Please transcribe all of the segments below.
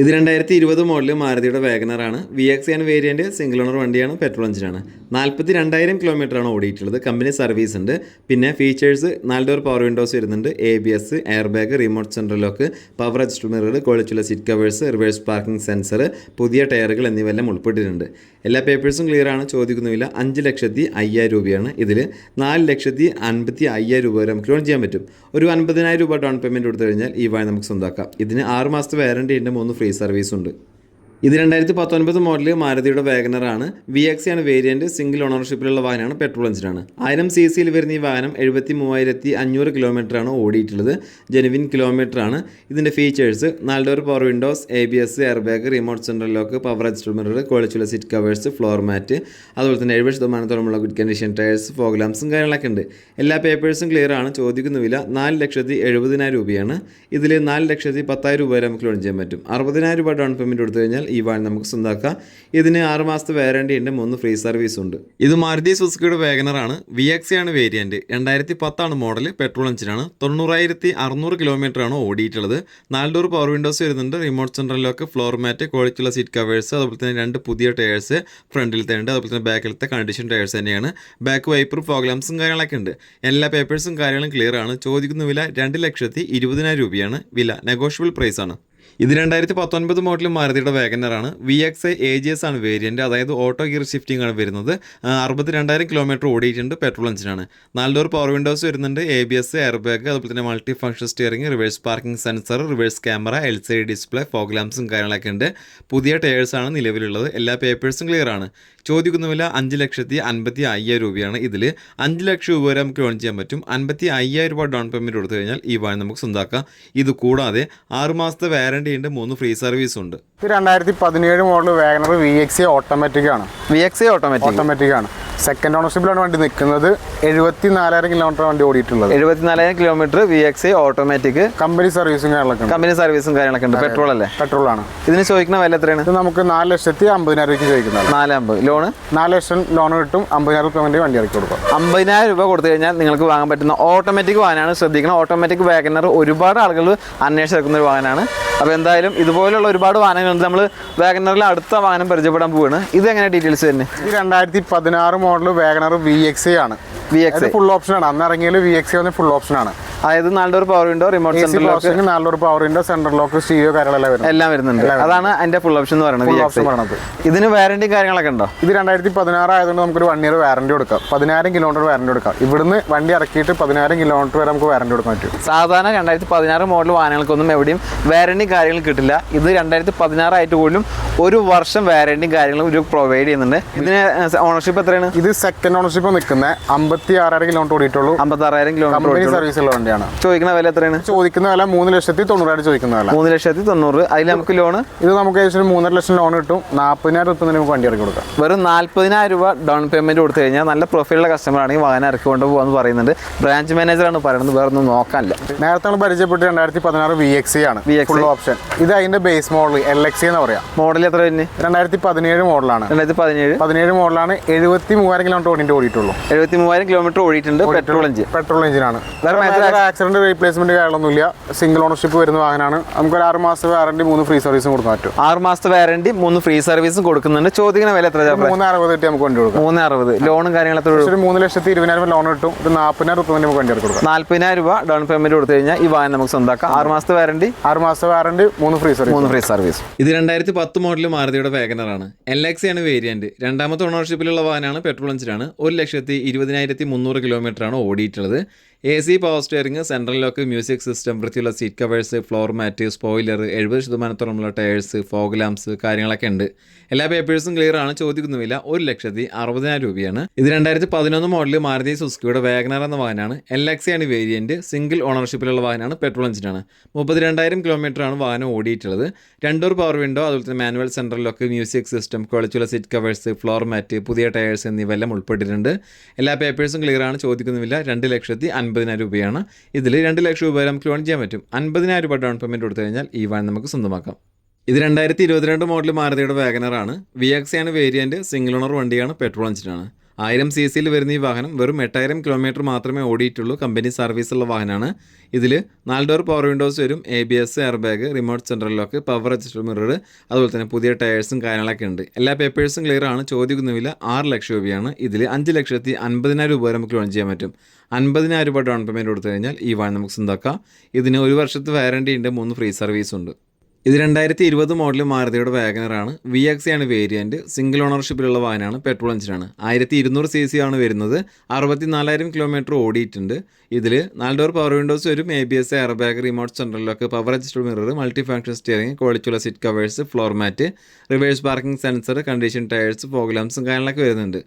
ഇത് രണ്ടായിരത്തി ഇരുപത് മോഡൽ മാരുതിയുടെ വാഗനറാണ് വി എക്സ് ആണ് വേരിയന്റ് സിംഗിൾ ഓണർ വണ്ടിയാണ് പെട്രോൾ എഞ്ചിനാണ് നാൽപ്പത്തി രണ്ടായിരം കിലോമീറ്ററാണ് ഓടിയിട്ടുള്ളത്. കമ്പനി സർവീസ് ഉണ്ട്. പിന്നെ ഫീച്ചേഴ്സ് നാല് ഡോർ പവർ വിൻഡോസ് വരുന്നുണ്ട്. A B S air bag remote central lock power adjust mirror ക്വാളിറ്റിയുള്ള seat covers reverse parking sensor പുതിയ ടയറുകൾ എന്നിവയെല്ലാം ഉൾപ്പെട്ടിട്ടുണ്ട്. എല്ലാ പേപ്പേഴ്സും ക്ലിയർ ആണ്. ചോദിക്കുന്നുമില്ല. അഞ്ച് ലക്ഷത്തി അയ്യായിരം രൂപയാണ്. ഇതിൽ നാല് ലക്ഷത്തി അൻപത്തി അയ്യായിരം രൂപ വരെ നമുക്ക് ലോൺ ചെയ്യാൻ പറ്റും. ഒരു അൻപതിനായിരം രൂപ ഡൗൺ പേയ്മെന്റ് കൊടുത്തു കഴിഞ്ഞാൽ ഈ വായ നമുക്ക് സ്വന്തമാക്കാം ഇതിന് ആറ് മാസത്തെ വാറണ്ടി ഉണ്ട്. മൂന്ന് ഫ്രീ സർവീസ് ഉണ്ട് ഇത് രണ്ടായിരത്തി പത്തൊൻപത് മോഡൽ മാരുതിയുടെ വാഗനറാണ് വി എക്സ് ആണ് വേരിയന്റ്. സിംഗിൾ ഓണർഷിപ്പിലുള്ള വാഹനമാണ്. പെട്രോൾ എഞ്ചിനാണ് ആയിരം സി സിയിൽ വരുന്ന ഈ വാഹനം എഴുപത്തി മൂവായിരത്തി അഞ്ഞൂറ് കിലോമീറ്ററാണ് ഓടിയിട്ടുള്ളത്. ജെനുവിൻ കിലോമീറ്റർ ആണ്. ഇതിന്റെ ഫീച്ചേഴ്സ് നാല് door power windows A B S air bag remote central lock power adjust mirror ക്വാളിറ്റിയുള്ള സീറ്റ് കവേഴ്സ് ഫ്ലോർ മാറ്റ് അതുപോലെ തന്നെ എഴുപത് ശതമാനത്തോളമുള്ള ഗുഡ് കണ്ടീഷൻ ടയേഴ്സ് ഫോഗ് ലാംസും കാര്യങ്ങളൊക്കെ ഉണ്ട്. എല്ലാ പേപ്പേഴ്സും ക്ലിയർ ആണ്. ചോദിക്കുന്ന വില നാല് ലക്ഷത്തി എഴുപതിനായിരം രൂപയാണ്. ഇതിൽ നാല് ലക്ഷത്തി പത്തായിരം രൂപ വരെ നമുക്ക് ലോൺ ചെയ്യാൻ പറ്റും. അറുപതിനായിരം രൂപ ഡൗൺ പേയ്മെന്റ് കൊടുത്തു കഴിഞ്ഞാൽ ഈ വാൻ നമുക്ക് സ്വന്തമാക്കാം ഇതിന് ആറ് മാസത്തെ വാറണ്ടി ഉണ്ട് മൂന്ന് ഫ്രീ സർവീസ് ഉണ്ട്. ഇത് മാരുതി സുസുക്കിയുടെ വേഗനറാണ് വി എക്സി ആണ് വേരിയന്റ് രണ്ടായിരത്തി പത്താണ് മോഡൽ പെട്രോൾ എഞ്ചിനാണ് തൊണ്ണൂറായിരത്തി അറുന്നൂറ് കിലോമീറ്റർ ആണ് ഓടിയിട്ടുള്ളത്. നാല് ഡോർ പവർ വിൻഡോസ് വരുന്നുണ്ട്. Remote central lock floor mat ക്വാളിറ്റിയുള്ള സീറ്റ് കവേഴ്സ് അതുപോലെ തന്നെ രണ്ട് പുതിയ ടയേഴ്സ് ഫ്രണ്ടിലത്തെ ഉണ്ട് അതുപോലെ തന്നെ ബാക്കിലത്തെ കണ്ടീഷൻ ടയേഴ്സ് തന്നെയാണ്. ബാക്ക് വൈപ്പർ പ്രോഗ്രാംസും കാര്യങ്ങളൊക്കെ ഉണ്ട്. എല്ലാ പേപ്പേഴ്സും കാര്യങ്ങളും ക്ലിയർ ആണ്. ചോദിക്കുന്ന വില രണ്ട് ലക്ഷത്തി ഇരുപതിനായിരം രൂപയാണ്. വില നെഗോഷ്യബിൾ പ്രൈസ് ആണ്. ഇത് രണ്ടായിരത്തി പത്തൊൻപത് മോഡൽ മാരുതിയുടെ വേഗനറാണ് V X A G S ആണ് വേരിയന്റ് അതായത് ഓട്ടോ ഗിയർ ഷിഫ്റ്റിംഗ് ആണ് വരുന്നത്. അറുപത്തി രണ്ടായിരം കിലോമീറ്റർ ഓടിയിട്ടുണ്ട് പെട്രോൾ എഞ്ചിനാണ് നാല് ഡോർ പവർ വിൻഡോസ് വരുന്നുണ്ട്. A B S air bag അതുപോലെ തന്നെ multi function steering reverse parking sensor reverse camera L C D display fog ലാംസും കാര്യങ്ങളൊക്കെ ഉണ്ട്. പുതിയ ടയേഴ്സ് ആണ് നിലവിലുള്ളത്. എല്ലാ പേപ്പേഴ്സും ക്ലിയർ ആണ്. ചോദിക്കുന്ന വില അഞ്ച് ലക്ഷത്തി അൻപത്തി അയ്യായിരം രൂപയാണ്. ഇതിൽ അഞ്ച് ലക്ഷം രൂപ വരെ നമുക്ക് ലോൺ ചെയ്യാൻ പറ്റും. അൻപത്തി അയ്യായിരം രൂപ ഡൗൺ പേയ്മെന്റ് കൊടുത്തു കഴിഞ്ഞാൽ ഈ വാഹനം നമുക്ക് സ്വന്തമാക്കാം ഇത് കൂടാതെ ആറ് മാസത്തെ വാറണ്ടി ഉണ്ട് മൂന്ന് ഫ്രീ സർവീസ് ഉണ്ട്. ഇത് രണ്ടായിരത്തി പതിനേഴ് model WagonR V X automatic ആണ്. വി എക്സ് ഓട്ടോമാറ്റിക് ഓട്ടോമാറ്റിക് ആണ്. സെക്കൻഡ് ഓണർഷിപ്പിലാണ് വണ്ടി നിൽക്കുന്നത്. എഴുപത്തി നാലായിരം കിലോമീറ്റർ വണ്ടി ഓടിയിട്ടുള്ളത്. എഴുപത്തിനാലായിരം kilometre V X automatic company സർവീസും കാര്യങ്ങളൊക്കെ ഉണ്ട്. കമ്പനി സർവീസും കാര്യങ്ങളൊക്കെ ഉണ്ട്. പെട്രോൾ അല്ലേ? പെട്രോൾ ആണ്. ഇതിന് ചോദിക്കുന്ന വില എത്രയാണ്? ഇത് നമുക്ക് നാല് ലക്ഷത്തി അമ്പതിനായിരം രൂപയ്ക്ക് ചോദിക്കുന്നത് നാലമ്പത് ലോണ് നാല് ലക്ഷം ലോൺ കിട്ടും. അമ്പതിനായിരം രൂപ വേണ്ടി വണ്ടി ഇറക്കി കൊടുക്കും. അമ്പതിനായിരം രൂപ കൊടുത്തു കഴിഞ്ഞാൽ നിങ്ങൾക്ക് വാങ്ങാൻ പറ്റുന്ന ഓട്ടോമാറ്റിക് വാഹനമാണ്. ശ്രദ്ധിക്കണം. ഓട്ടോമാറ്റിക് വാഗനർ ഒരുപാട് ആളുകൾ അന്വേഷിച്ചെടുക്കുന്ന ഒരു വാഹനമാണ്. അപ്പോൾ എന്തായാലും ഇതുപോലുള്ള ഒരുപാട് വാഹനങ്ങളുണ്ട്. നമ്മൾ വാഗനറിൽ അടുത്ത വാഹനം പരിചയപ്പെടാൻ പോവുകയാണ് ഇത് എങ്ങനെ ഡീറ്റെയിൽസ് തന്നെ ഇത് രണ്ടായിരത്തി പതിനാറ് മോഡൽ വാഗനർ വി എക്സ് ആണ്. വി എക്സ് ഫുൾ ഓപ്ഷൻ ആണ്. അന്ന് ഇറങ്ങിയാലും വി എക്സ് വന്ന ഫുൾ ഓപ്ഷൻ ആണ്. അതായത് നാല് power window remote central lock processing power പവറിന്റെ സെൻട്രൽ ലോക്ക് സ്റ്റീരിയോ കാര്യങ്ങളെല്ലാം വരുന്നത്. എല്ലാം വരുന്നുണ്ട്. അതാണ് അതിന്റെ ഫുൾ ഓപ്ഷൻ എന്ന് പറയുന്നത് ഇതിന് വാറണ്ടി കാര്യങ്ങളൊക്കെ ഉണ്ടോ? ഇത് രണ്ടായിരത്തി പതിനാറ് ആയതുകൊണ്ട് നമുക്കൊരു വൺ ഇയർ വാറണ്ടി കൊടുക്കാം. പതിനായിരം കിലോമീറ്റർ വാറണ്ടി കൊടുക്കാം. ഇവിടുന്ന് വണ്ടി ഇറക്കിയിട്ട് പതിനായിരം കിലോമീറ്റർ വരെ നമുക്ക് വാറണ്ടി കൊടുക്കാൻ പറ്റും. സാധാരണ രണ്ടായിരത്തി പതിനാറ് മോഡൽ വാഹനങ്ങൾക്കൊന്നും എവിടെയും വാറണ്ടി കാര്യങ്ങൾ കിട്ടില്ല. ഇത് രണ്ടായിരത്തി പതിനാറായിട്ട് പോലും ഒരു വർഷം വാറണ്ടിയും കാര്യങ്ങളും ഒരു പ്രൊവൈഡ് ചെയ്യുന്നുണ്ട്. ഇതിന് ഓണർഷിപ്പ് എത്രയാണ്? ഇത് സെക്കൻഡ് ഓണർഷിപ്പ് നിൽക്കുന്നത്. അമ്പത്തി ആറായിരം കിലോമീറ്റർ ഓടിയിട്ടുള്ളൂ. അമ്പത്താറായിരം കമ്പനി കിലോമീറ്റർ സർവീസ് ഉള്ള വണ്ടിയാണ്. ചോദിക്കുന്ന വില എത്രയാണ്? ചോദിക്കുന്ന വില മൂന്ന് ലക്ഷത്തി തൊണ്ണൂറായിരം ചോദിക്കുന്ന വില. മൂന്ന് ലക്ഷത്തി തൊണ്ണൂറ്. അതിൽ നമുക്ക് ലോൺ ഇത് നമുക്ക് ഏകദേശം മൂന്നര ലക്ഷം ലോൺ കിട്ടും. നാൽപ്പതിനായിരം രൂപ നമുക്ക് വണ്ടി ഇറക്കി കൊടുക്കാം. വെറും നാൽപ്പതിനായിരം രൂപ ഡൗൺ പേയ്മെന്റ് കൊടുത്തു കഴിഞ്ഞാൽ നല്ല പ്രൊഫൈലുള്ള കസ്റ്റമർ ആണെങ്കിൽ വാഹനം ഇറക്കി കൊണ്ടുപോകാന്ന് പറയുന്നുണ്ട്. ബ്രാഞ്ച് മാനേജറാണ് പറയുന്നത്. വേറെ ഒന്നും നോക്കാനില്ല. നേരത്തെ നമ്മൾ പരിചയപ്പെട്ട് രണ്ടായിരത്തി പതിനാറ് വി എക്സ് ആണ്. ഫുൾ ഓപ്ഷൻ ഇത് അതിന്റെ ബേസ് മോഡൽ എൽ എക്സ് എന്ന് പറയാം. മോഡൽ എത്ര തന്നെ രണ്ടായിരത്തി പതിനേഴ് മോഡലാണ് രണ്ടായിരത്തി പതിനേഴ് പതിനേഴ് മോഡലാണ് എഴുപത്തി മൂവായിരം കിലോമീറ്റർ ഓടിയിട്ടുള്ളൂ. എഴുപത്തി മൂവായിരം കിലോമീറ്റർ ഓടിയിട്ടുണ്ട് പെട്രോൾ എഞ്ചിൻ. പെട്രോൾ എഞ്ചിനാണ്. ആക്സിഡന്റ് റീപ്ലേസ്മെന്റ് കാര്യങ്ങളൊന്നുമില്ല. സിംഗിൾ ഓണർഷിപ്പ് വരുന്ന വാഹനമാണ്. നമുക്ക് ഒരു ആറ് മാസത്തെ വാറണ്ടി മൂന്ന് ഫ്രീ സർവീസും കൊടുക്കാൻ പറ്റും. ആറ് മാസത്തെ വാറണ്ടി മൂന്ന് ഫ്രീ സർവീസും കൊടുക്കുന്നുണ്ട്. ചോദിക്കുന്ന വില എത്ര മൂന്ന് അറുപത് കിട്ടി നമുക്ക് വണ്ടി കൊടുക്കാം. മൂന്ന് അറുപത്. ലോണും ഒരു മൂന്ന് ലക്ഷത്തി ഇരുപതിനായിരം ലോൺ കിട്ടും. ഒരു നാൽപ്പതിനായിരം രൂപ നമുക്ക് വണ്ടി കൊടുക്കും. നാല്പതിനായിരം രൂപ ഡൗൺ പേയ്മെന്റ് കൊടുത്തു കഴിഞ്ഞാൽ ഈ വാഹനം നമുക്ക് സ്വന്തമാക്കാം ആറ് മാസത്തെ വാറണ്ടി ആറ് മാസത്തെ വാറണ്ടി മൂന്ന് ഫ്രീ സർവീസ് മൂന്ന് ഫ്രീ സർവീസ് ഇത് രണ്ടായിരത്തി പത്ത് മോഡൽ മാരുതിയുടെ വാഗനറാണ് എൽ എക്സ് ആണ് വേരിയന്റ് രണ്ടാമത്തെ ഓണർഷിപ്പിലുള്ള വാഹനമാണ് പെട്രോൾ എഞ്ചിനാണ് ഒരു ലക്ഷത്തി ഇരുപതിനായിരത്തി മുന്നൂറ് കിലോമീറ്റർ ആണ് ഓടിയിട്ടുള്ളത്. A C power steering central lock music system വൃത്തിയുള്ള seat covers floor mat spoiler എഴുപത് ശതമാനത്തോളമുള്ള ടയേഴ്സ് ഫോഗ് ലാംപ്സ് കാര്യങ്ങളൊക്കെ ഉണ്ട്. എല്ലാ പേപ്പേഴ്സും ക്ലിയർ ആണ് ചോദിക്കുന്നുമില്ല. ഒരു ലക്ഷത്തി അറുപതിനായിരം രൂപയാണ്. ഇത് രണ്ടായിരത്തി പതിനൊന്ന് മോഡൽ മാരുതി സുസ്കിയുടെ വേഗനർ എന്ന വാഹനമാണ്. എൽ എക്സ് ആണ് വേരിയന്റ് സിംഗിൾ ഓണർഷിപ്പിലുള്ള വാഹനമാണ് പെട്രോൾ എഞ്ചിനാണ് മുപ്പത്തി രണ്ടായിരം കിലോമീറ്റർ ആണ് വാഹനം ഓടിയിട്ടുള്ളത്. രണ്ടൂർ പവർ വിൻഡോ അതുപോലെ തന്നെ manual central lock music system ക്വാളിറ്റിയുള്ള സീറ്റ് കവേഴ്സ് ഫ്ലോർ മാറ്റ് പുതിയ ടയേഴ്സ് എന്നിവയെല്ലാം ഉൾപ്പെട്ടിട്ടുണ്ട്. എല്ലാ പേപ്പേഴ്സും ക്ലിയർ ആണ് ചോദിക്കുന്നുമില്ല. രണ്ട് ലക്ഷത്തി അൻപതിനായിരം രൂപയാണ്. ഇതിൽ രണ്ട് ലക്ഷം രൂപ നമുക്ക് ലോൺ ചെയ്യാൻ പറ്റും. അൻപതിനായിരം രൂപ ഡൗൺ പേയ്മെന്റ് കൊടുത്തു കഴിഞ്ഞാൽ ഈ വാൻ നമുക്ക് സ്വന്തമാക്കാം. ഇത് രണ്ടായിരത്തി ഇരുപത്തിരണ്ട് മോഡൽ മാരുതിയുടെ വാഗനറാണ് വി എക്സ് ആണ് വേരിയന്റ് സിംഗിൾ ഓണർ വണ്ടിയാണ് പെട്രോൾ എഞ്ചിനാണ് ആയിരം സി സിയിൽ വരുന്ന ഈ വാഹനം വെറും എട്ടായിരം കിലോമീറ്റർ മാത്രമേ ഓടിയിട്ടുള്ളൂ. കമ്പനി സർവീസ് ഉള്ള വാഹനമാണ്. ഇതിൽ നാല് ഡോർ പവർ വിൻഡോസ് വരും A B S air bag remote central lock power adjust mirror അതുപോലെ തന്നെ പുതിയ ടയേഴ്സും കാര്യങ്ങളൊക്കെ ഉണ്ട്. എല്ലാ പേപ്പേഴ്സും ക്ലിയർ ആണ്. ചോദിക്കുന്ന വില ആറ് ലക്ഷം രൂപയാണ്. ഇതിൽ അഞ്ച് ലക്ഷത്തി അൻപതിനായിരം രൂപ വരെ നമുക്ക് ലോൺ ചെയ്യാൻ പറ്റും. അൻപതിനായിരം രൂപ ഡൗൺ പേയ്മെന്റ് കൊടുത്തു കഴിഞ്ഞാൽ ഈ വാഹനം നമുക്ക് സ്വന്തമാക്കാം. ഇതിന് ഒരു വർഷത്തെ വാറണ്ടി ഉണ്ട്. മൂന്ന് ഫ്രീ സർവീസ് ഉണ്ട്. ഇത് രണ്ടായിരത്തി ഇരുപത് മോഡൽ മാരുതിയുടെ വാഗനറാണ് വി ആണ് വേരിയന്റ് സിംഗിൾ ഓണർഷിപ്പിലുള്ള വാഹനമാണ്. പെട്രോൾ എഞ്ചിനാണ് ആയിരത്തി ഇരുന്നൂറ് സി സി ആണ് വരുന്നത്. അറുപത്തി നാലായിരം കിലോമീറ്റർ ഓടിയിട്ടുണ്ട്. ഇതിൽ നാല് ഡോർ പവർ വിൻഡോസ് വരും. A B S air bag remote central lock power adjust mirror multi function steering ക്വാളിറ്റിയുള്ള seat covers floor mat reverse parking sensor condition tyres fog ലാംപ്സും കാര്യങ്ങളൊക്കെ വരുന്നുണ്ട്.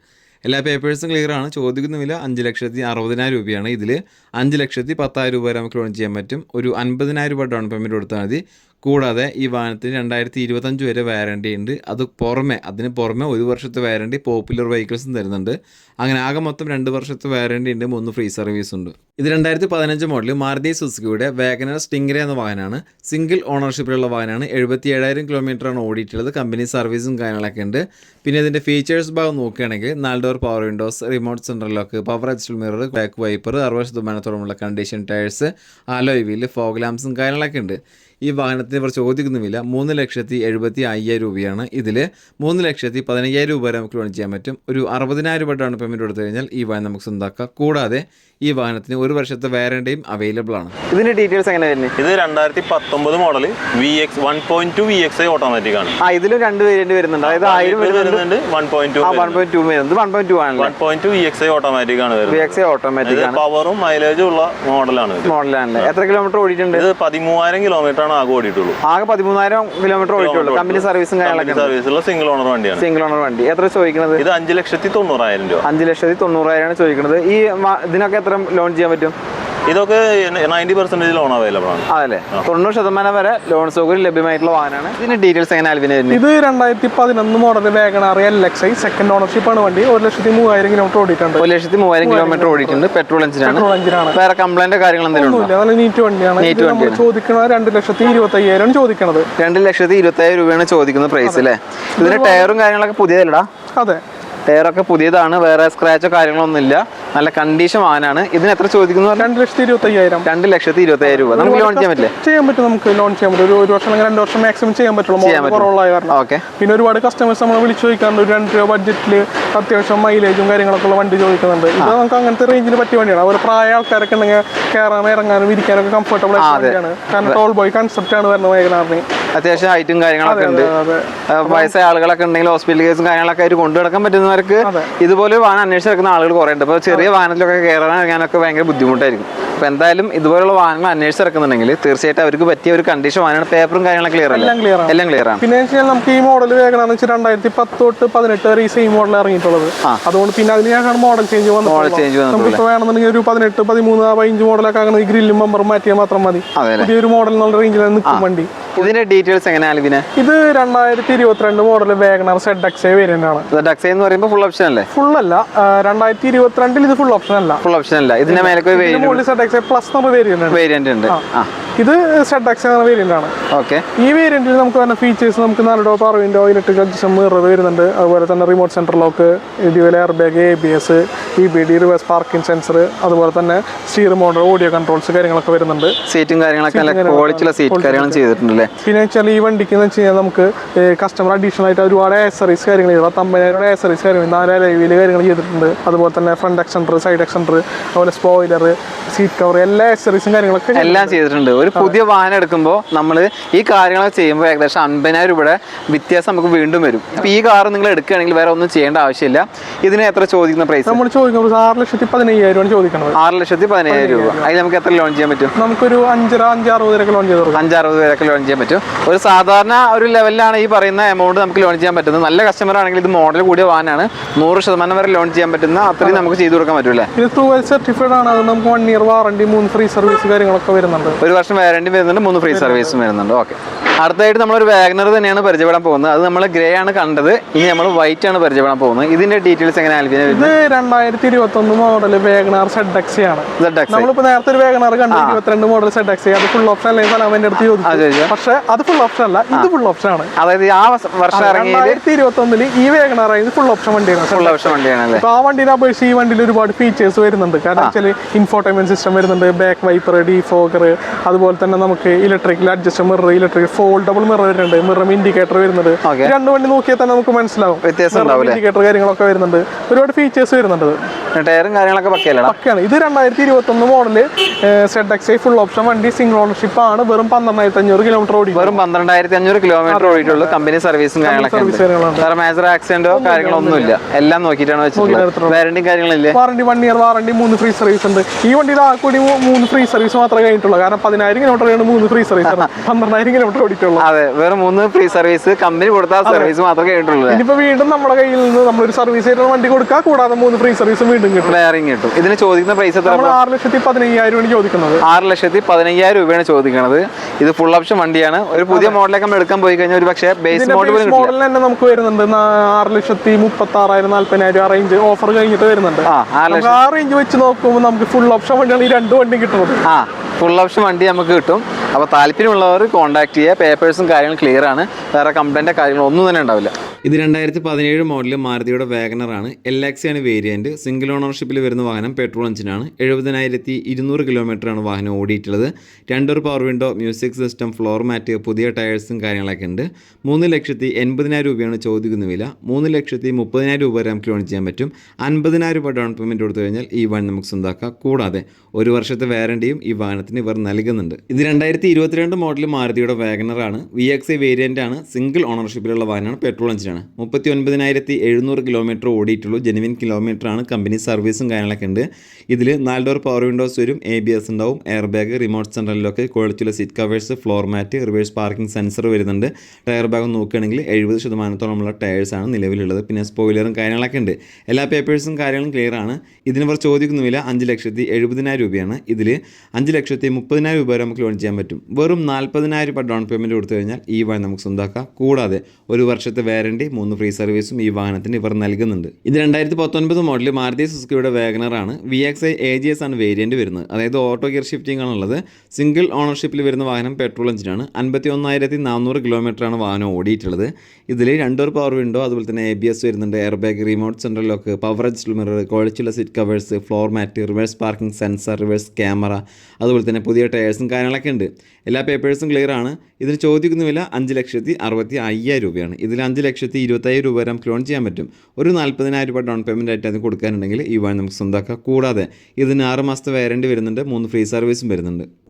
എല്ലാ പേപ്പേഴ്സും ക്ലിയർ ആണ്. ചോദിക്കുന്ന വില അഞ്ച് ലക്ഷത്തി അറുപതിനായിരം രൂപയാണ്. ഇതിൽ അഞ്ച് ലക്ഷത്തി പത്തായിരം രൂപ വരെ നമുക്ക് ലോൺ ചെയ്യാൻ പറ്റും. ഒരു അൻപതിനായിരം രൂപ ഡൗൺ പേയ്മെന്റ് കൊടുത്താൽ മതി. കൂടാതെ ഈ വാഹനത്തിന് രണ്ടായിരത്തി ഇരുപത്തഞ്ച് വരെ വാരണ്ടി ഉണ്ട്. അത് പുറമെ അതിന് പുറമെ ഒരു വർഷത്തെ വാരണ്ടി പോപ്പുലർ വെഹിക്കിൾസും തരുന്നുണ്ട്. അങ്ങനെ ആകെ മൊത്തം രണ്ട് വർഷത്തെ വാരണ്ടി ഉണ്ട് മൂന്ന് ഫ്രീ സർവീസ് ഉണ്ട്. ഇത് രണ്ടായിരത്തി പതിനഞ്ച് മോഡൽ മാരുതി സുസുക്കിയുടെ വാഗനർ സ്റ്റിംഗ്ര എന്ന വാഹനമാണ്. സിംഗിൾ ഓണർഷിപ്പിലുള്ള വാഹനമാണ്. എഴുപത്തി ഏഴായിരം കിലോമീറ്ററാണ് ഓടിയിട്ടുള്ളത്. കമ്പനി സർവീസും കാര്യങ്ങളൊക്കെ ഉണ്ട്. പിന്നെ ഇതിന്റെ ഫീച്ചേഴ്സ് ഭാഗം നോക്കുകയാണെങ്കിൽ നാല് door power windows remote central lock power adjust mirror back wiper അറുപത് ശതമാനത്തോളമുള്ള condition tyres alloy wheel fog ലാംസും കാര്യങ്ങളൊക്കെ ഉണ്ട്. ഈ വാഹനത്തിന് ഇവർ ചോദിക്കുന്നുമില്ല. മൂന്ന് ലക്ഷത്തി എഴുപത്തി അയ്യായിരം രൂപയാണ് ഇതിൽ മൂന്ന് ലക്ഷത്തി പതിനയ്യായിരം രൂപ വരെ നമുക്ക് ലോൺ ചെയ്യാൻ പറ്റും. ഒരു അറുപതിനായിരം രൂപ ഡൗൺ പേയ്മെന്റ് കൊടുത്തു കഴിഞ്ഞാൽ ഈ വാഹനം നമുക്ക് സ്വന്തമാക്കാം കൂടാതെ ഈ വാഹനത്തിന് ഒരു വർഷത്തെ വാറണ്ടിയും അവൈലബിൾ ആണ്. ഇതിന്റെ ഡീറ്റെയിൽസ് എങ്ങനെ വരുന്നത് ഇത് രണ്ടായിരത്തി പത്തൊമ്പത് model V X one point two V X I automatic ആണ്. ആ ഇതിലും രണ്ട് വേരിയന്റ് വരുന്നുണ്ട്. അതായത് ആയിരം വരുന്നുണ്ട്. വൺ പോയിന്റ് ടു ആ വൺ പോയിന്റ് ടു വരുന്നത് വൺ പോയിന്റ് ടു ആണ് one point two V X I automatic ആണ് വി വരുന്നത് എക്സ് ഓട്ടോമാറ്റിക് പവറും മൈലേജും ഉള്ള മോഡലാണ് മോഡലാണ് എത്ര കിലോമീറ്റർ ഓടിയിട്ടുണ്ട്? ഇത് പതിമൂവായിരം കിലോമീറ്റർ ആണ് ആകെ ഓടിയിട്ടുള്ളൂ. ആകെ പതിമൂന്നായിരം കിലോമീറ്റർ ഓടിയിട്ടുള്ളൂ. കമ്പനി സർവീസും കാര്യങ്ങളൊക്കെ. സർവീസുള്ള സിംഗിൾ ഓണർ വണ്ടിയാണ്. സിംഗിൾ ഓണർ വണ്ടി. എത്ര ചോദിക്കുന്നത് ഇത് അഞ്ച് ലക്ഷത്തി തൊണ്ണൂറായിരം രൂപ. അഞ്ച് ലക്ഷത്തി തൊണ്ണൂറായിരമാണ് ചോദിക്കുന്നത് ഈ ഇതിനൊക്കെ എത്ര ലോൺ ചെയ്യാൻ പറ്റും? ഇതൊക്കെ നയന്റി പെർസെന്റേജ് ലോൺ അവൈലബിൾ ആണ്. അതല്ലേ? തൊണ്ണൂറ് ശതമാനം വരെ ലോൺ സൗകര്യം ലഭ്യമായിട്ടുള്ള വാഹനമാണ്. ഇതിന്റെ ഡീറ്റെയിൽസ് എങ്ങനെ ആൽവിനെ ഇത് രണ്ടായിരത്തി പതിനൊന്ന് model WagonR L X I second ownership ആണ് വണ്ടി. ഒരു ലക്ഷത്തി മൂവായിരം കിലോമീറ്റർ ഓടിയിട്ടുണ്ട്. ഒരു ലക്ഷത്തി മൂവായിരം കിലോമീറ്റർ ഓടിയിട്ടുണ്ട്. പെട്രോൾ എഞ്ചിനാണ് പെട്രോൾ എഞ്ചിനാണ് വേറെ കംപ്ലൈന്റ് കാര്യങ്ങൾ എന്തെങ്കിലും നീറ്റ് വണ്ടിയാണ്. നമ്മൾ ചോദിക്കുന്നത് രണ്ട് ലക്ഷത്തി ഇരുപത്തി അയ്യായിരം ചോദിക്കണത്. രണ്ട് ലക്ഷത്തി ഇരുപത്തായിരം രൂപയാണ് ചോദിക്കുന്നത് പ്രൈസ് അല്ലേ ഇതിന്റെ ടയറും കാര്യങ്ങളൊക്കെ പുതിയതല്ലടാ. അതെ. ടയറൊക്കെ പുതിയതാണ്. വേറെ സ്ക്രാച്ചോ കാര്യങ്ങളൊന്നും ഇല്ല നല്ല കണ്ടീഷൻ വാഹനമാണ് ഇതിന് എത്ര ചോദിക്കുന്നു രണ്ട് ലക്ഷത്തി ഇരുപത്തയ്യായിരം. രണ്ട് ലക്ഷത്തി ഇരുപത്തയ്യായിരം രൂപ. നമുക്ക് ലോൺ ചെയ്യാൻ പറ്റില്ല? ചെയ്യാൻ പറ്റും നമുക്ക് ലോൺ ചെയ്യാൻ പറ്റും. ഒരു ഒരു വർഷം അല്ലെങ്കിൽ രണ്ട് വർഷം മാക്സിമം ചെയ്യാൻ പറ്റുള്ളൂ. കുറവുള്ള കാരണം ഓക്കെ പിന്നെ ഒരുപാട് കസ്റ്റമേഴ്സ് നമ്മൾ വിളിച്ചു ചോദിക്കാറുണ്ട്. ഒരു രണ്ട് രൂപ ബഡ്ജറ്റിൽ അത്യാവശ്യം മൈലേജും കാര്യങ്ങളൊക്കെ ഉള്ള വണ്ടി ചോദിക്കുന്നുണ്ട്. ഇത് നമുക്ക് അങ്ങനത്തെ റേഞ്ചിൽ പറ്റിയ വണ്ടിയാണ്. അവർ പ്രായ ആൾക്കാരൊക്കെ ഉണ്ടെങ്കിൽ കയറാനും ഇറങ്ങാനും ഇരിക്കാനൊക്കെ കംഫർട്ടബിൾ ആ, ആയിട്ടുള്ള അതെ. വണ്ടിയാണ്. കാരണം ടോൾ ബോയ് കൺസെപ്റ്റ് ആണ് വരുന്നത് വൈകുന്നേരം അത്യാവശ്യം ഹൈറ്റും കാര്യങ്ങളൊക്കെ ഉണ്ട്. വയസ്സായ ആളുകളൊക്കെ ഉണ്ടെങ്കിൽ ഹോസ്പിറ്റൽ കേസും കാര്യങ്ങളൊക്കെ ആയിട്ട് കൊണ്ടു നടക്കാൻ പറ്റുന്നവർക്ക്. ഇതുപോലെ വാഹനം അന്വേഷിച്ച് നടക്കുന്ന ആളുകൾ കുറേ ഉണ്ട്. അപ്പോൾ ചെറിയ വാഹനത്തിലൊക്കെ കയറാൻ ഇറങ്ങാനൊക്കെ ഭയങ്കര ബുദ്ധിമുട്ടായിരിക്കും. അപ്പോൾ എന്തായാലും ഇതുപോലുള്ള വാഹനങ്ങൾ അന്വേഷിച്ച് ഇറക്കുന്നുണ്ടെങ്കിൽ തീർച്ചയായിട്ടും അവർക്ക് പറ്റിയ ഒരു കണ്ടീഷൻ വാഹനമാണ്. പേപ്പറും കാര്യങ്ങളൊക്കെ ക്ലിയർ അല്ലേ? എല്ലാം ക്ലിയർ ആണ്. പിന്നെ വെച്ചാൽ നമുക്ക് ഈ മോഡൽ വേഗം വെച്ചാൽ രണ്ടായിരത്തി പത്ത് തൊട്ട് പതിനെട്ട് വരെ ഈ സെയിം മോഡൽ ഇറങ്ങിയിട്ടുള്ളത്. അതുകൊണ്ട് പിന്നെ അതിന് ഞാൻ മോഡൽ ചേഞ്ച് Model ചേഞ്ച്. നമുക്ക് വേണമെന്നുണ്ടെങ്കിൽ ഒരു പതിനെട്ട് പതിമൂന്ന് ആ പതിനഞ്ച് മോഡലൊക്കെ അങ്ങനെ ഈ ഗ്രില്ലും ബമ്പറും മാറ്റിയാൽ മാത്രം മതി. ഈ ഒരു മോഡൽ നല്ല റേഞ്ചിൽ നിൽക്കും വണ്ടി. ഇതിന്റെ ഡീറ്റെയിൽസ് എങ്ങനെയാണ് ഇതിന് ഇത് രണ്ടായിരത്തി ഇരുപത്തിരണ്ട് model WagonR Z X variant ആണ്. ഡക്സൈ എന്ന് പറയുമ്പോൾ ഫുൾ ഓപ്ഷൻ അല്ലേ? ഫുൾ അല്ല. രണ്ടായിരത്തി ഇരുപത്തിരണ്ടിൽ ഇത് ഫുൾ ഓപ്ഷൻ അല്ല. ഫുൾ ഓപ്ഷൻ അല്ല. ഇതിന്റെ മേലെ സെഡ് പ്ലസ് നമ്മൾ വേരിയന്റ് ഉണ്ട്. വേരിയന്റ് ഉണ്ട്. ആ. ഇത് സെഡ് എക്സ് എന്ന വേരിയന്റ് ആണ്. ഓക്കെ ഈ വേരിയന്റിൽ നമുക്ക് തന്നെ ഫീച്ചേഴ്സ് നമുക്ക് നാല് door power window electric adjust mirror വരുന്നുണ്ട്. അതുപോലെ തന്നെ റിമോട്ട് സെന്റർ ലോക്ക് ഇതുപോലെ air bag A B S E B D reverse parking sensor അതുപോലെ തന്നെ സ്റ്റീർ മോഡൽ ഓഡിയോ കൺട്രോൾസ് കാര്യങ്ങളൊക്കെ വരുന്നുണ്ട്. സീറ്റും കാര്യങ്ങളൊക്കെ സീറ്റ് കാര്യങ്ങളും പിന്നെ വെച്ചാൽ ഈ വണ്ടിക്ക് എന്ന് വെച്ച് കഴിഞ്ഞാൽ നമുക്ക് കസ്റ്റമർ അഡീഷണൽ ആയിട്ട് ഒരുപാട് ആക്സറീസ് കാര്യങ്ങൾ ചെയ്തു. പത്തമ്പതിനായിരം ആക്സറീസ് കാര്യങ്ങൾ നാലായിരം വീൽ കാര്യങ്ങൾ ചെയ്തിട്ടുണ്ട്. അതുപോലെ തന്നെ ഫ്രണ്ട് എക്സെന്റർ സൈഡ് എക്സെന്റർ അതുപോലെ സ്പോയിലർ സീറ്റ് കവർ എല്ലാ ആക്സറീസും കാര്യങ്ങളൊക്കെ എല്ലാം ചെയ്തിട്ടുണ്ട്. ഒരു പുതിയ വാഹനം എടുക്കുമ്പോൾ നമ്മൾ ഈ കാര്യങ്ങളൊക്കെ ചെയ്യുമ്പോൾ ഏകദേശം അൻപതിനായിരം രൂപയുടെ വ്യത്യാസം നമുക്ക് വീണ്ടും വരും. ഇപ്പം ഈ കാർ നിങ്ങൾ എടുക്കുകയാണെങ്കിൽ വേറെ ഒന്നും ചെയ്യേണ്ട ആവശ്യമില്ല. ഇതിന് എത്ര ചോദിക്കുന്ന പ്രൈസ് നമ്മൾ ചോദിക്കുന്നത് ആറ് ലക്ഷത്തി പതിനയ്യായിരം രൂപ ചോദിക്കുന്നത് ആറ് ലക്ഷത്തി പതിനയ്യായിരം രൂപ. അതിൽ നമുക്ക് എത്ര ലോൺ ചെയ്യാൻ പറ്റും? നമുക്കൊരു അഞ്ചര വരെയൊക്കെ ലോൺ ചെയ്ത് അഞ്ചറുപത് പേരൊക്കെ ലോൺ ചെയ്യാൻ പറ്റും. ഒരു സാധാരണ ഒരു ലെവലിലാണ് ഈ പറയുന്ന എമൗണ്ട് നമുക്ക് ലോൺ ചെയ്യാൻ പറ്റുന്നത്. നല്ല കസ്റ്റമർ ആണെങ്കിൽ ഇത് മോഡൽ കൂടിയ വാഹനമാണ്. നൂറ് ശതമാനം വരെ ലോൺ ചെയ്യാൻ പറ്റുന്ന അത്രയും നമുക്ക് ചെയ്തു കൊടുക്കാൻ പറ്റൂലേ ഇത് ടൂ വെൽ സർട്ടിഫൈഡ് ആണ്. അത് നമുക്ക് വൺ ഇയർ വാറണ്ടി മൂന്ന് ഫ്രീ സർവീസ് കാര്യങ്ങളൊക്കെ വരുന്നുണ്ട്. ഒരു വർഷം വാറണ്ടി വരുന്നുണ്ട് മൂന്ന് ഫ്രീ സർവീസും വരുന്നുണ്ട്. ഓക്കെ. അടുത്തായിട്ട് നമ്മളൊരു വാഗ്നർ തന്നെയാണ് പരിചയപ്പെടാൻ പോകുന്നത്. അത് നമ്മൾ ഗ്രേ ആണ് കണ്ടത്. ഇനി നമ്മൾ വൈറ്റ് ആണ് പരിചയപ്പെടാൻ പോകുന്നത്. ഇതിന്റെ ഡീറ്റെയിൽസ് എങ്ങനെ ആൽബിനെ ഇത് രണ്ടായിരത്തി ഇരുപത്തി ഒന്ന് മോഡൽ വേഗനാർ സെഡക്സി ആണ് നമ്മളിപ്പോ നേരത്തെ ഒരു വേഗനാർ കണ്ടു. ഇരുപത്തിരണ്ട് മോഡൽ സെഡക്സി അത് ഫുൾ ഓപ്ഷൻ അല്ലെങ്കിൽ സലാമിന്റെ അടുത്ത് ചോദിച്ചു. പക്ഷെ അത് ഫുൾ ഓപ്ഷൻ അല്ല. ഇത് ഫുൾ ഓപ്ഷൻ ആണ്. അതായത് ആ വർഷം രണ്ടായിരത്തി ഇരുപത്തി ഒന്നിൽ ഈ വേഗനാർ ഇത് ഫുൾ ഓപ്ഷൻ വണ്ടിയാണ്. ഫുൾ ഓപ്ഷൻ വണ്ടിയാണ് അപ്പൊ ആ വണ്ടിനെ അപേക്ഷിച്ച് ഈ വണ്ടിയിൽ ഒരുപാട് ഫീച്ചേഴ്സ് വരുന്നുണ്ട്. കാരണം വെച്ചാൽ ഇൻഫോർട്ടൈൻമെന്റ് സിസ്റ്റം വരുന്നുണ്ട്. ബാക്ക് വൈപ്പർ ഡി ഫോഗർ അതുപോലെ തന്നെ നമുക്ക് electrical adjust mirror electric foldable mirror വരുന്നുണ്ട്. മിറർ ഇൻഡിക്കേറ്റർ വരുന്നുണ്ട്. രണ്ട് വണ്ടി നോക്കിയാൽ തന്നെ നമുക്ക് മനസ്സിലാവും? ഇൻഡിക്കേറ്റർ കാര്യങ്ങളൊക്കെ വരുന്നുണ്ട്. ഒരുപാട് ഫീച്ചേഴ്സ് വരുന്നുണ്ട്. ടയറും കാര്യങ്ങളൊക്കെ പക്കയാണ്. ഇത് രണ്ടായിരത്തി ഇരുപത്തി ഒന്ന് model Z X full option വണ്ടി സിംഗിൾ ഓണർഷിപ്പ് ആണ്. വെറും പന്ത്രണ്ടായിരത്തി അഞ്ഞൂറ് കിലോമീറ്റർ ഓടി വെറും പന്ത്രണ്ടായിരത്തി അഞ്ഞൂറ് കിലോമീറ്റർ ഓടിയിട്ടുള്ളൂ. കമ്പനി സർവീസും കാര്യങ്ങളൊക്കെ മേജർ ആക്സിഡന്റോ കാര്യങ്ങളോ ഒന്നുമില്ല. എല്ലാം നോക്കിയിട്ടാണ് വെച്ചിട്ടുള്ളത്. വാറണ്ടി കാര്യങ്ങളില്ലേ? വാറണ്ടി വൺ ഇയർ വാറണ്ടി മൂന്ന് ഫ്രീ സർവീസ് ഉണ്ട്. ഈ വണ്ടിയിൽ ആ കൂടി മൂന്ന് ഫ്രീ സർവീസ് മാത്രമേ കഴിഞ്ഞിട്ടുള്ളൂ. കാരണം പതിനായിരം കിലോമീറ്റർ മൂന്ന് ഫ്രീ സർവീസ് ആണ്. പന്ത്രണ്ടായിരം കിലോമീറ്റർ അതെ വേറെ മൂന്ന് ഫ്രീ സർവീസ് കമ്പനി കൊടുത്ത സർവീസ് മാത്രമേ കേട്ടുള്ളൂ ഇനിയിപ്പോ വീണ്ടും നമ്മുടെ കയ്യിൽ നിന്ന് നമ്മളൊരു സർവീസ് ചെയ്ത വണ്ടി കൊടുക്കുക കൂടാതെ മൂന്ന് ഫ്രീ സർവീസും വീണ്ടും കിട്ടും. വേറെയും കിട്ടും. ഇതിന് ചോദിക്കുന്ന പ്രൈസ് എത്ര നമ്മൾ ആറ് ലക്ഷത്തി പതിനയ്യായിരം ആണ് ചോദിക്കുന്നത്. ആറ് ലക്ഷത്തി പതിനയ്യായിരം രൂപയാണ് ചോദിക്കുന്നത് ഇത് ഫുൾ ഓപ്ഷൻ വണ്ടിയാണ്. ഒരു പുതിയ മോഡലൊക്കെ നമ്മൾ എടുക്കാൻ പോയി കഴിഞ്ഞാൽ ഒരു പക്ഷേ ബേസ് മോഡൽ മോഡൽ തന്നെ നമുക്ക് വരുന്നുണ്ട്. ആറ് ലക്ഷത്തി മുപ്പത്തി ആറായിരം നാല്പതിനായിരം ആ റേഞ്ച് ഓഫർ കഴിഞ്ഞിട്ട് വരുന്നുണ്ട്. ആ റേഞ്ച് വെച്ച് നോക്കുമ്പോൾ നമുക്ക് ഫുൾ ഓപ്ഷൻ വണ്ടിയാണ് ഈ രണ്ട് വണ്ടിയും കിട്ടുന്നത്. ആ. ഫുൾ ഓപ്ഷൻ വണ്ടി നമുക്ക് കിട്ടും. അപ്പോൾ താല്പര്യമുള്ളവർ കോൺടാക്ട് ചെയ്യുക. പേപ്പേഴ്സും കാര്യങ്ങളും ക്ലിയർ ആണ്. വേറെ കംപ്ലൈന്റോ കാര്യങ്ങളോ ഒന്നും തന്നെ ഉണ്ടാവില്ല. ഇത് രണ്ടായിരത്തി പതിനേഴ് മോഡൽ മാരുതിയുടെ വാഗണറാണ് എൽ ആണ് വേരിയന്റ് സിംഗിൾ ഓണർഷിപ്പിൽ വരുന്ന വാഹനം പെട്രോൾ എഞ്ചിനാണ് എഴുപതിനായിരത്തി ഇരുന്നൂറ് കിലോമീറ്ററാണ് വാഹനം ഓടിയിട്ടുള്ളത്. രണ്ടൊരു power window music system floor mat പുതിയ ടയേഴ്സും കാര്യങ്ങളൊക്കെ ഉണ്ട്. മൂന്ന് ലക്ഷത്തി എൺപതിനായിരം രൂപയാണ് ചോദിക്കുന്ന വില. മൂന്ന് ലക്ഷത്തി മുപ്പതിനായിരം രൂപ വരെ നമുക്ക് ലോൺ ചെയ്യാൻ പറ്റും. അൻപതിനായിരം രൂപ ഡൗൺ പേയ്മെന്റ് കൊടുത്തു കഴിഞ്ഞാൽ ഈ വാഹനം നമുക്ക് സ്വന്തമാക്കാം കൂടാതെ ഒരു വർഷത്തെ വാറണ്ടിയും ഈ വാഹനത്തിന് ഇവർ നൽകുന്നുണ്ട്. ഇത് രണ്ടായിരത്തി ഇരുപത്തിരണ്ട് മോഡൽ മാരുതിയുടെ വാഗണറാണ് വി എക്സ് ഐ വേരിയന്റ് ആണ്. സിംഗിൾ ഓണർഷിപ്പിലുള്ള വാഹനമാണ് പെട്രോൾ എഞ്ചിനാണ് മുപ്പത്തി ഒൻപതിനായിരത്തി എഴുന്നൂറ് കിലോമീറ്റർ ഓടിയിട്ടുള്ളൂ. ജെനുവിൻ ആണ്. കമ്പനി സർവീസും കാര്യങ്ങളൊക്കെ ഉണ്ട്. ഇതിൽ നാല് ഡോർ പവർ വിൻഡോസ് വരും എ ബി എസ് ഉണ്ടാവും എയർ ബാഗ് റിമോട്ട് സെൻട്രലിലൊക്കെ ക്വാളിറ്റിയുള്ള seat covers floor mat reverse parking sensor വരുന്നുണ്ട്. ടയർ ബാഗ് നോക്കുകയാണെങ്കിൽ എഴുപത് ശതമാനത്തോളമുള്ള ടയേഴ്സാണ് നിലവിലുള്ളത്. പിന്നെ സ്പോയിലറും കാര്യങ്ങളൊക്കെ ഉണ്ട്. എല്ലാ പേപ്പേഴ്സും കാര്യങ്ങളും ക്ലിയർ ആണ്. ഇതിന് ഇവർ ചോദിക്കുന്നുമില്ല. അഞ്ച് ലക്ഷത്തി എഴുപതിനായിരം രൂപയാണ്. ഇതിൽ അഞ്ച് ലക്ഷത്തി മുപ്പതിനായിരം രൂപ വരെ നമുക്ക് ലോൺ ചെയ്യാൻ പറ്റും. വെറും നാൽപ്പതിനായിരം രൂപ ഡൗൺ പേയ്മെന്റ് കൊടുത്തു കഴിഞ്ഞാൽ ഈ വഴി നമുക്ക് സ്വന്തമാക്കാം കൂടാതെ ഒരു വർഷത്തെ വാറണ്ടി മൂന്ന് ഫ്രീ സർവീസും ഈ വാഹനത്തിന് ഇവർ നൽകുന്നുണ്ട്. ഇത് രണ്ടായിരത്തി പത്തൊൻപത് മോഡൽ മാരുതി സുസുക്കിയുടെ ആണ്. V X I A G S ആണ് വേരിയന്റ് വരുന്നത്. അതായത് ഓട്ടോ ഗിയർ ഷിഫ്റ്റിംഗ് ആണുള്ളത്. സിംഗിൾ ഓണർഷിപ്പിൽ വരുന്ന വാഹനം പെട്രോൾ എഞ്ചിനാണ് അൻപത്തി ഒന്നായിരത്തി നാനൂറ് കിലോമീറ്ററാണ് വാഹനം ഓടിയിട്ടുള്ളത്. ഇതിൽ രണ്ടോർ പവർ വിൻഡോ അതുപോലെ തന്നെ എ ബി എസ് വരുന്നുണ്ട്. Air bag remote central lock power adjust mirror ക്വാളിറ്റിയുള്ള seat covers floor mat reverse parking sensor reverse camera അതുപോലെ തന്നെ പുതിയ ടയേഴ്സും കാര്യങ്ങളൊക്കെ ഉണ്ട്. എല്ലാ പേപ്പേഴ്സും ക്ലിയർ ആണ്. ഇതിന് ചോദിക്കുന്ന വില അഞ്ച് ലക്ഷത്തി അറുപത്തി അയ്യായിരം രൂപയാണ്. ഇതിൽ അഞ്ച് ലക്ഷത്തി ഇരുപത്തയ്യായിരം രൂപ വരെ നമുക്ക് ലോൺ ചെയ്യാൻ പറ്റും. ഒരു നാൽപ്പതിനായിരം രൂപ ഡൗൺ പേയ്മെന്റ് ആയിട്ട് അത് കൊടുക്കാനുണ്ടെങ്കിൽ ഈ വഴി നമുക്ക് സ്വന്തമാക്കാം കൂടാതെ ഇതിന് ആറ് മാസത്തെ വാരണ്ടി വരുന്നുണ്ട്. മൂന്ന് ഫ്രീ സർവീസും വരുന്നുണ്ട്.